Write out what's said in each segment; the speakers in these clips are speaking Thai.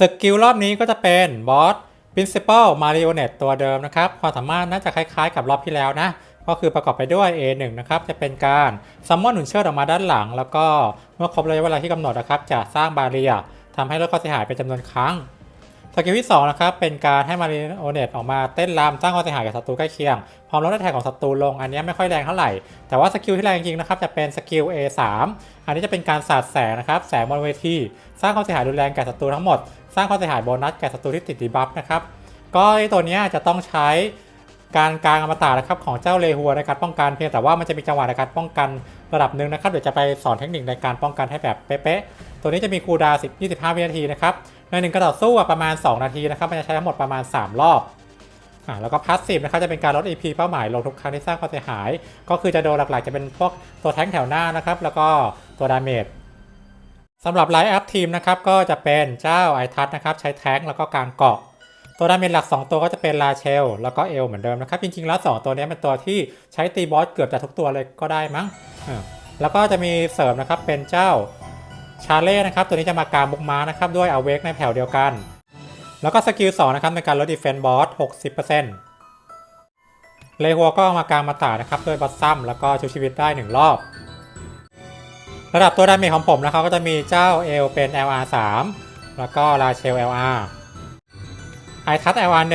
สกิลรอบนี้ก็จะเป็นบอส Principal Marionette ตัวเดิมนะครับ ความสามารถน่าจะคล้ายๆกับรอบที่แล้วนะ ก็คือประกอบไปด้วย A1 นะครับ จะเป็นการซัมมอนหนุนเชือกออกมาด้านหลัง แล้วก็เมื่อครบระยะเวลาที่กำหนดนะครับ จะสร้างบาเรียทำให้ลดความเสียหายเป็นจำนวนครั้งสกิลที่2นะครับเป็นการให้มาริโอเนตออกมาเต้นรำสร้างความเสียหายกับศัตรูใกล้เคียง พร้อมลดแท็กของศัตรูลง อันนี้ไม่ค่อยแรงเท่าไหร่ แต่ว่าสกิลที่แรงจริงๆนะครับจะเป็นสกิล A3 อันนี้จะเป็นการสาดแสงนะครับแสงบนเวที สร้างความเสียหายรุนแรงแก่ศัตรูทั้งหมด สร้างความเสียหายโบนัสแก่ศัตรูที่ติดดีบัฟนะครับ ก็ตัวนี้จะต้องใช้การกลางอมตะนะครับของเจ้าเลหัวในการป้องกันเพียงแต่ว่ามันจะมีจังหวะในการป้องกันระดับหนึ่งนะครับเดี๋ยวจะไปสอนเทคนิคในการป้องกันให้แบบเป๊ะๆตัวนี้จะมีคูลดาว10 25 วินาทีนะครับในหนึ่งกระต่อสู้ประมาณ 2 นาทีนะครับมันจะใช้ทั้งหมดประมาณ 3 รอบอ่าแล้วก็พาสซีฟนะครับจะเป็นการลด EP เป้าหมายลงทุกครั้งที่สร้างความเสียหาย ก็คือจะโดนหลักๆจะเป็นพวกตัวแท้งแถวหน้านะครับแล้วก็ตัวดาเมจ สำหรับไลท์อัพทีมนะครับก็จะเป็นเจ้าไอทัศนะครับใช้แท้งแล้วก็กลางเกาะ ตัวดาเมจหลัก 2 ตัวก็จะเป็นลาเชล แล้วก็เอลเหมือนเดิมนะครับจริงๆแล้ว 2 ตัวนี้เป็นตัวที่ใช้ตีบอสเกือบจะทุกตัวเลยก็ได้มั้งแล้วก็จะมีเสริมนะครับเป็นเจ้าชาเล่นะครับตัวนี้จะมากางบุกม้านะครับด้วยเอาเวกในแถวเดียวกัน แล้วก็สกิล2นะครับในการลดดีเฟนบอส60%เลหัวก็มากางมาตานะครับด้วยบัตซัมแล้วก็ชูชีวิตได้ 1 รอบ ระดับตัวดาเมจของผมนะครับก็จะมีเจ้าเอลเป็น LR 3แล้วก็ลาเชล LR ไอทัศ LR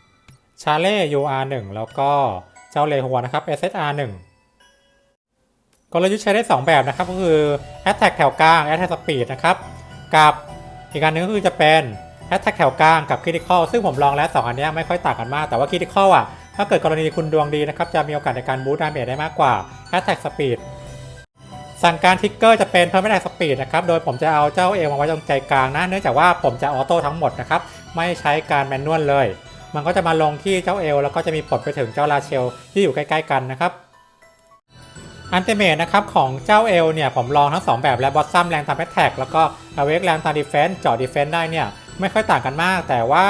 1ชาเล่ UR 1แล้วก็เจ้าเลหัวนะครับ SSR 1กลยุทธ์ใช้ได้ 2 แบบนะครับ ก็คือ Attack แถวกลาง Attack Speed นะครับกับอีกอันหนึงก็คือจะเป็น Attack แถวกลางกับ Critical ซึ่งผมลองแล้ว 2 อันนี้ไม่ค่อยต่างกันมาก แต่ว่า Critical อะ ถ้าเกิดกรณีคุณดวงดีนะครับ จะมีโอกาสในการบูสต์ดาเมจได้มากกว่า Attack Speed สั่งการทิกเกอร์จะเป็นเพิ่มไม่ได้สปีดนะครับ โดยผมจะเอาเจ้าเอลมาไว้ตรงใจกลางนะ เนื่องจากว่าผมจะออโต้ทั้งหมดนะครับ ไม่ใช้การแมนนวลเลย มันก็จะมาลงที่เจ้าเอลแล้วก็จะมีผลไปถึงเจ้าลาเชลที่อยู่ใกล้ๆกันนะครับอันเตเมทนะครับของเจ้าเอลเนี่ยผมลองทั้ง 2 แบบและบอสซัมแรงตามแอตแทกแล้วก็อเวกแรงตามดีเฟนส์เจาะดีเฟนส์ได้เนี่ยไม่ค่อยต่างกันมาก แต่ว่า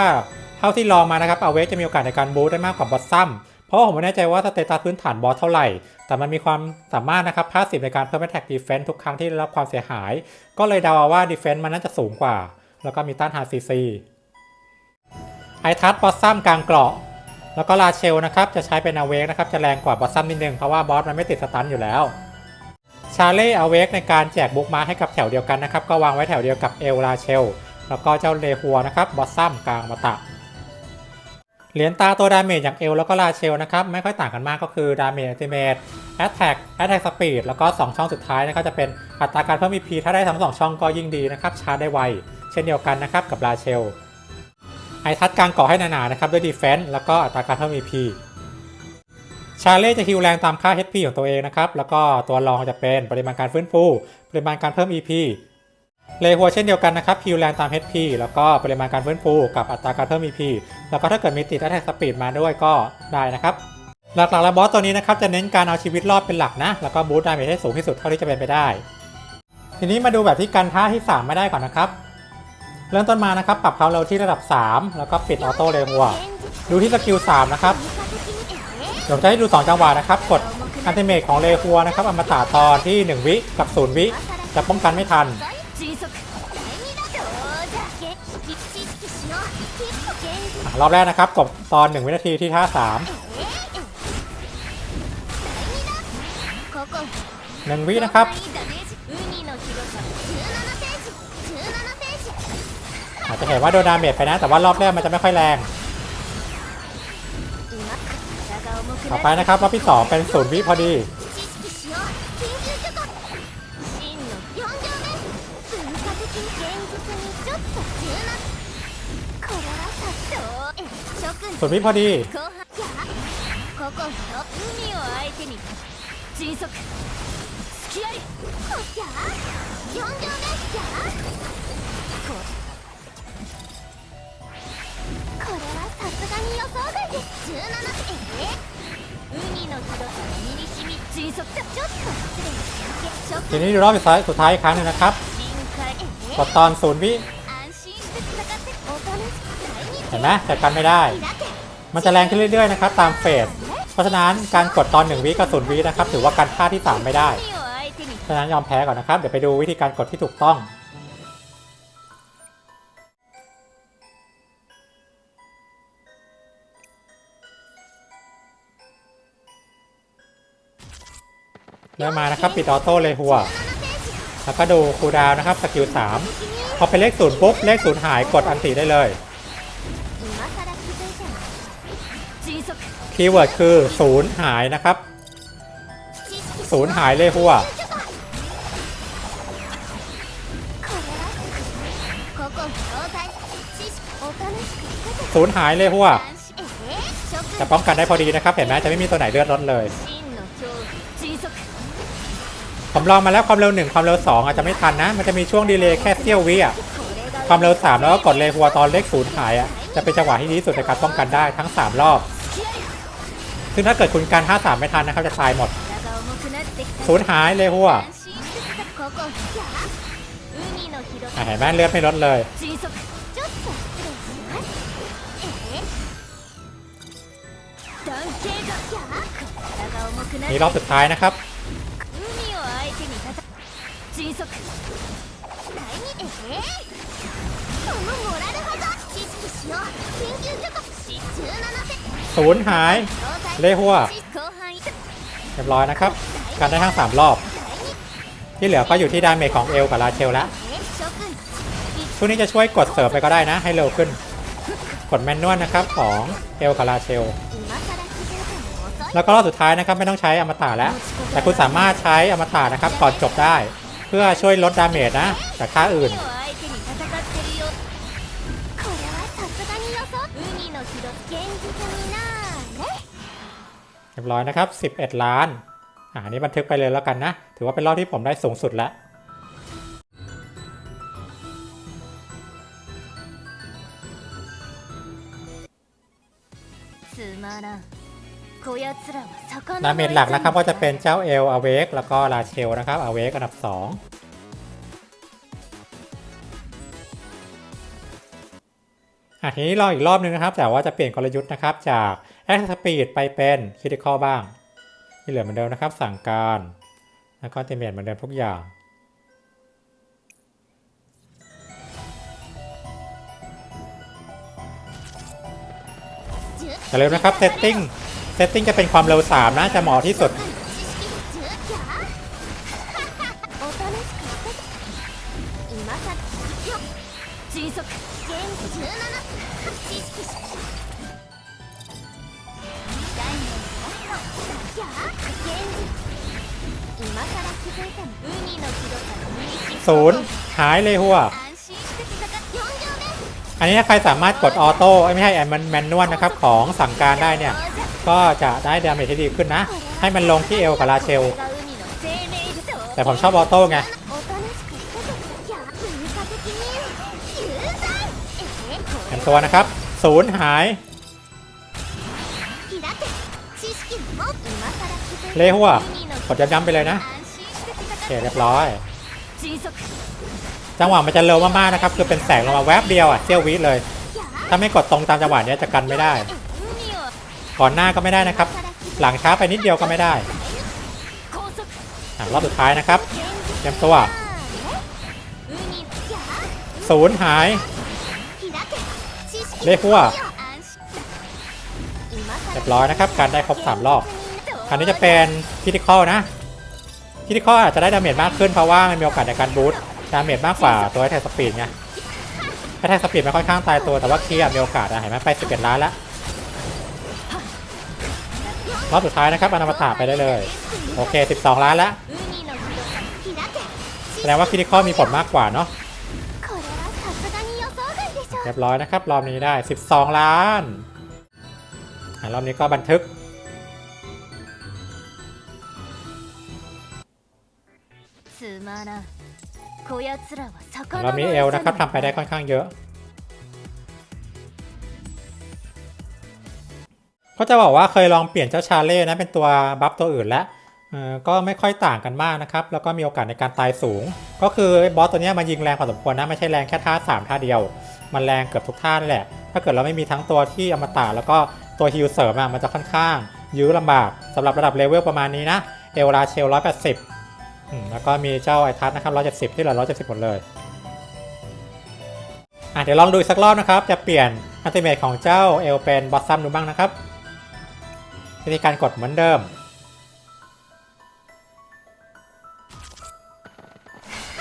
เท่าที่ลองมานะครับอเวกจะมีโอกาสในการบูสต์ได้มากกว่าบอสซัม เพราะว่าผมไม่แน่ใจว่าสเตตัสพื้นฐานบอสเท่าไหร่ แต่มันมีความสามารถนะครับพาสซีฟในการเพิ่มแอตแทกดีเฟนส์ทุกครั้งที่ได้รับความเสียหาย ก็เลยเดาว่าดีเฟนส์มันน่าจะสูงกว่า แล้วก็มีต้านทานซีซีไอทัสบอสซัมกลางเกราะ แล้วก็ลาเชลนะครับจะใช้เป็นอาเวกนะครับจะแรงกว่าบอสซัมนิดนึงเพราะว่าบอสมันไม่ติดสตันอยู่แล้วชาเล่อาเวกในการแจกบุ๊กมาให้กับแถวเดียวกันนะครับก็วางไว้แถวเดียวกับเอลลาเชล แล้วก็เจ้าเลหัวนะครับบอสซัมกลางมาตะ เหรียญตาตัวดาเมจอย่างเอลแล้วก็ลาเชลนะครับไม่ค่อยต่างกันมากก็คือดาเมจอัติเมทแอตแทกแอตแทกสปีดแล้วก็ 2 ช่องสุดท้ายนะครับจะเป็นอัตราการเพิ่ม EP ถ้าได้ทั้งสองช่องก็ยิ่งดีนะครับชาร์จได้ไว เช่นเดียวกันนะครับกับลาเชล ไอทัดกลางเกาะให้หนาๆนะครับด้วยดีเฟนส์แล้วก็อัตราการเพิ่ม EP ชาเล่จะฮิวแรงตามค่า HP ของตัวเองนะครับแล้วก็ตัวรองจะเป็นปริมาณการฟื้นฟู ปริมาณการเพิ่ม EP เลหัวเช่นเดียวกันนะครับฮิวแรงตาม HP แล้วก็ปริมาณการฟื้นฟูกับอัตราการเพิ่ม EP แล้วก็ถ้าเกิดมีติด Attack Speed มาด้วยก็ได้นะครับหลักๆแล้วบอสตัวนี้นะครับจะเน้นการเอาชีวิตรอดเป็นหลักนะ แล้วก็บูสต์ดาเมจให้สูงที่สุดเท่าที่จะเป็นไปได้ ทีนี้มาดูแบบที่กันท่าที่ 3 ไม่ได้ก่อนนะครับ เริ่มต้นมานะครับปรับเขาเร็วที่ระดับ 3 แล้วก็ปิดออโต้เลหัวดูที่สกิล3นะครับเดี๋ยวจะให้ดู 2 จังหวะนะครับ กดอันติเมทของเลหัวนะครับอมตะตอนที่ 1 วิกับ 0 วิจะป้องกันไม่ทัน รอบแรกนะครับกดตอน1วินาทีที่ท่า3 1วินะครับอาจจะเห็นว่าโดนดาเมจไปนะ แต่ว่ารอบแรกมันจะไม่ค่อยแรงต่อไปนะครับรอบที่2เป็น0วิพอดี 0 วิพอดี ここの海を相手に迅速隙ありこっちゃ四条目じゃここれはさすがに予想外です17え海の広さ身に染み迅速だちょっと失礼ショッ ที ク นี้ดูรอบสุดท้ายสุดท้ายอีกครั้งหนึงนะครับ 臨界 กดตอน 0 วิ 安心 ห็นไหมจัดการไม่ได้ มันจะแรงขึ้นเรื่อยๆนะครับตามเฟส เพราะฉะนั้นการกดตอน1วิกับศูนย์วินะครับถือว่าการฆ่าที่ 3 ไม่ได้ เพราะฉะนั้นยอมแพ้ก่อนนะครับ เดี๋ยวไปดูวิธีการกดที่ถูกต้องเริ่มานะครับปิดออโต้เลยหัว แล้วก็ดูคูดาวนะครับสกิล3พอไปเลขศูนย์ปุ๊บเลขศูนย์หายกดอันตีได้เลย คีย์เวิร์ดคือศูนย์หายนะครับศูนย์หายเลยหัวศูนย์หายเลยหัวจะป้องกันได้พอดีนะครับ เห็นไหมจะไม่มีตัวไหนเลือดลนเลย ผมลองมาแล้วความเร็วหนึ่งความเร็วสองอาจจะไม่ทันนะ มันจะมีช่วงดีเลย์แค่เสี้ยววิอะความเร็วสามแล้วก็กดเลยหัวตอนเลขศูนย์หายอะจะเป็นจังหวะที่ดีสุดในการป้องกันได้ทั้งสามรอบ ซึ่งถ้าเกิดคุณการ53 ไม่ทันนะครับจะตายหมด 体が重くなってきた ศูนย์หายเลยหัว 安心してくだここや海の広 อ่ะเห็นไหมเลือดไม่ลดเลย 迅速ちょっと失礼しますええ断定がや体が重くなっ นี่ て รอบสุดท้ายนะครับ 海を相手に戦迅速第二ええこのモラルハザー ศูนย์หาย เล่หัวเรียบร้อยนะครับ การได้ทั้งสามรอบ ที่เหลือก็อยู่ที่ดาเมจของเอลกับราเชลละช่วงนี้จะช่วยกดเสริมไปก็ได้นะ ให้เร็วขึ้น กดแมนนวลนะครับของเอลกับราเชล แล้วก็รอบสุดท้ายนะครับไม่ต้องใช้อมตะแล้ว แต่คุณสามารถใช้อมตะนะครับก่อนจบได้ เพื่อช่วยลดดาเมจนะแต่ค่าอื่น เรียบร้อยนะครับ 11 ล้านอ่านี้บันทึกไปเลยแล้วกันนะ ถือว่าเป็นรอบที่ผมได้สูงสุดแล้วดาเมจหลักนะครับก็จะเป็นเจ้าเอลอเวกแล้วก็ราเชลนะครับอเวกอันดับ 2 อะทีนี้รออีกรอบนึงนะครับ แต่ว่าจะเปลี่ยนกลยุทธ์นะครับจาก แอคสปีดไปเป็นคิติคอลบ้าง ที่เหลือเหมือนเดิมนะครับ สั่งการ แล้วก็เตเมจเหมือนเดิมทุกอย่าง อย่าลืมนะครับเซตติ้งเซตติ้งจะเป็นความเร็ว 3 นะจะเหมาะที่สุด おとなしくしてて今さらよ迅速現17 ศูนย์หายเลยหัว อันนี้ถ้าใครสามารถกดออโต้ไม่ให้แอนมันแมนนวลนะครับของสั่งการได้เนี่ย ก็จะได้ดาเมจที่ดีขึ้นนะ ให้มันลงที่เอลกับราเชล แต่ผมชอบออโต้ไงเห็นตัวนะครับศูนย์หายเลหัวกดย้ำๆไปเลยนะ เคเรียบร้อย จังหวะมันจะเร็วมากๆนะครับ คือเป็นแสงลงมาแวบเดียวอะเซียววิเลย ถ้าไม่กดตรงตามจังหวะนี้จะกันไม่ได้ ก่อนหน้าก็ไม่ได้นะครับ หลังช้าไปนิดเดียวก็ไม่ได้รอบสุดท้ายนะครับเตรียมตัวศูนย์หายเลขัวเรียบร้อยนะครับ การได้ครบ3รอบคราวนี้จะเป็นพิธีคอลนะ คิดิคข้ออาจจะได้ดาเมจมากขึ้นเพราะว่ามันมีโอกาสในการบูสต์ดาเมจมากกว่าตัวแท็สปีดไงแท็สปีดม่ค่อยข้างตายตัวแต่ว่าเคียมีโอกาสอะเห็นไหมไป11ล้านละรอบสุดท้ายนะครับอนามาตาไปได้เลย โอเค 12 ล้านละแสดงว่าคิริคอมีผลมากกว่าเนาะเรียบร้อยนะครับ รอบนี้ได้ 12 ล้านรอบนี้ก็บันทึก ร魚อบนี้เอลนะครับทำไปได้ค่อนข้างเยอะก็จะบอกว่าเคยลองเปลี่ยนเจ้าชาเล่นะเป็นตัวบัฟตัวอื่นแล้วก็ไม่ค่อยต่างกันมากนะครับ แล้วก็มีโอกาสในการตายสูง ก็คือบอสตัวนี้มันยิงแรงพอสมควรนะไม่ใช่แรงแค่ท่าสามท่าเดียว มันแรงเกือบทุกท่านั่แหละ ถ้าเกิดเราไม่มีทั้งตัวที่อมตะแล้วก็ตัวฮิลเสริมอะมันจะค่อนข้าง ยื้อลำบากสำหรับระดับเลเวลประมาณนี้นะเอลราเชลร้อย แล้วก็มีเจ้าไอทัสนะครับร้อยเจ็ดสิบที่เหลือร้อยเจ็ดสิบหมดเลยอะเดี๋ยวลองดูสักรอบนะครับ จะเปลี่ยนอัลติเมตของเจ้าเอลเป็นบอสซัมดูบ้างนะครับวิธีการกดเหมือนเดิม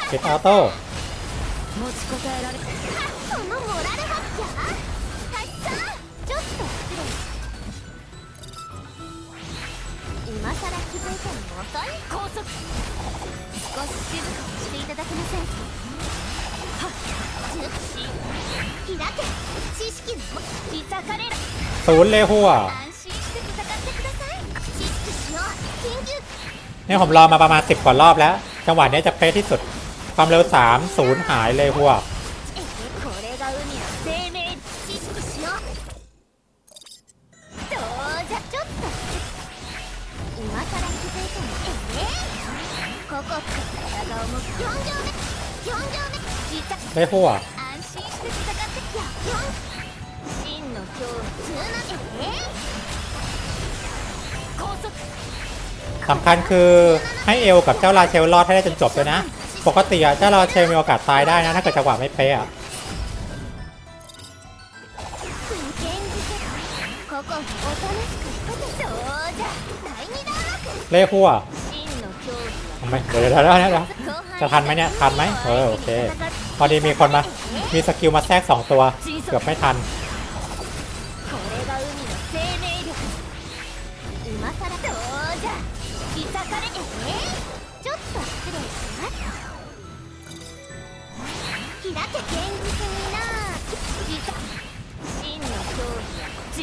ปิดออโต้ ศูนย์เลยหัวเนี่ผมรอมาประมาณสิบกว่ารอบแล้ว จังหวะนี้จะเป๊ะที่สุด ความเร็วสามศูนย์หายเลยหัวเล่หัว สำคัญคือให้เอลกับเจ้าราเชลรอดให้ได้จนจบเลยนะ ปกติอะเจ้าราเชลมีโอกาสตายได้นะ ถ้าเกิดจังหวะไม่เป๊ะอะเล่หัวไมเดี๋ยวเดี๋ยวเดี๋ยวจะทันไหมเนี่ย ทันไหมเออโอเค พอดีมีคนมา มีสกิลมาแทรกสองตัว เกือบไม่ทัน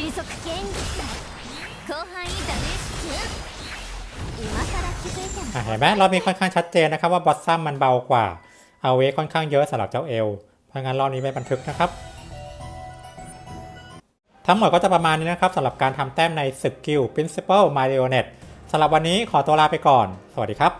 は迅速現実だ広範囲ダメージ中今さら気づいても อ่ะเห็นไหมรอบนี้ค่อนข้างชัดเจนนะครับว่าบอสซัมมันเบากว่า เอาเวค่อนข้างเยอะสำหรับเจ้าเอล เพราะงั้นรอบนี้ไม่บันทึกนะครับ ทั้งหมดก็จะประมาณนี้นะครับสำหรับการทำแต้มในศึกกิล Principal Marionette สำหรับวันนี้ขอตัวลาไปก่อน สวัสดีครับ